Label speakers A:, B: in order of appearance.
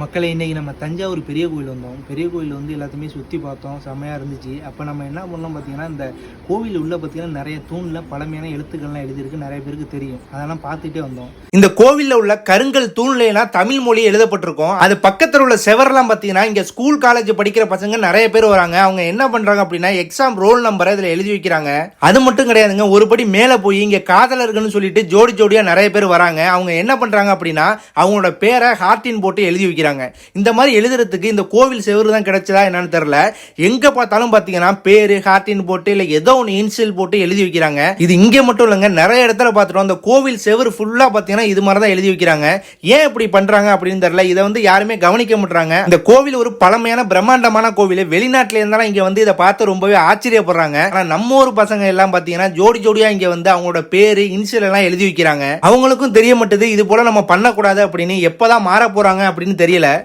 A: மக்களை இன்றைக்கி நம்ம தஞ்சாவூர் பெரிய கோயில் வந்தோம். பெரிய கோயில் வந்து எல்லாத்தையுமே சுற்றி பார்த்தோம். செம்மையாக இருந்துச்சு. அப்போ நம்ம என்ன பண்ணோம் பார்த்தீங்கன்னா இந்த கோவில் உள்ள பார்த்தீங்கன்னா நிறைய தூணில் பழமையான எழுத்துக்கள்லாம் எழுதியிருக்கு. நிறைய பேருக்கு தெரியும். அதெல்லாம் பார்த்துட்டே வந்தோம். இந்த கோவிலில் உள்ள கருங்கல் தூண்லாம் தமிழ் மொழி எழுதப்பட்டிருக்கும். அது பக்கத்தில் உள்ள செவரெல்லாம் பார்த்தீங்கன்னா இங்கே ஸ்கூல் காலேஜ் படிக்கிற பசங்க நிறைய பேர் வராங்க. அவங்க என்ன பண்ணுறாங்க அப்படின்னா எக்ஸாம் ரோல் நம்பரை இதில் எழுதி வைக்கிறாங்க. அது மட்டும் கிடையாதுங்க. ஒருபடி மேலே போய் இங்கே காதலர்கள்னு சொல்லிட்டு ஜோடி ஜோடியாக நிறைய பேர் வராங்க. அவங்க என்ன பண்ணுறாங்க அப்படின்னா அவங்களோட பேரை ஹார்டின் போட்டு எழுதி வைக்கிறாங்க. இந்த மாதிரி எழுதுறதுக்கு இந்த கோவில் செவரு தான் கிடைச்சதா என்னன்னு தெரியல. எங்க பார்த்தாலும் பார்த்தீங்கன்னா பேரு ஹார்டின் போட்டு இல்லை ஏதோ ஒன்று இன்சியல் போட்டு எழுதி வைக்கிறாங்க. இது இங்கே மட்டும் இல்லைங்க நிறைய இடத்துல பார்த்துட்டோம். அந்த கோவில் செவரு ஃபுல்லாக பார்த்தீங்கன்னா இது மாதிரி தான் எழுதி வைக்கிறாங்க. ஏன் இப்படி பண்றாங்க அப்படின்னு தெரியல. இதை வந்து யாருமே கவனிக்க மாட்டாங்க இந்த கோவில் ஒரு பழமையான பிரம்மாண்டமான கோவில். வெளிநாட்டில் இருந்தாலும் இங்க வந்து இதை பார்த்து ரொம்பவே ஆச்சரியப்படுறாங்க. ஆனா நம்ம ஒரு பசங்க எல்லாம் பாத்தீங்கன்னா ஜோடி ஜோடியா இங்க வந்து அவங்களோட பேரு இன்சியல் எல்லாம் எழுதி வைக்கிறாங்க. அவங்களுக்கும் தெரிய மாட்டுது இது போல நம்ம பண்ணக்கூடாது அப்படின்னு எப்பதான் மாற போறாங்க அப்படின்னு தெரியல.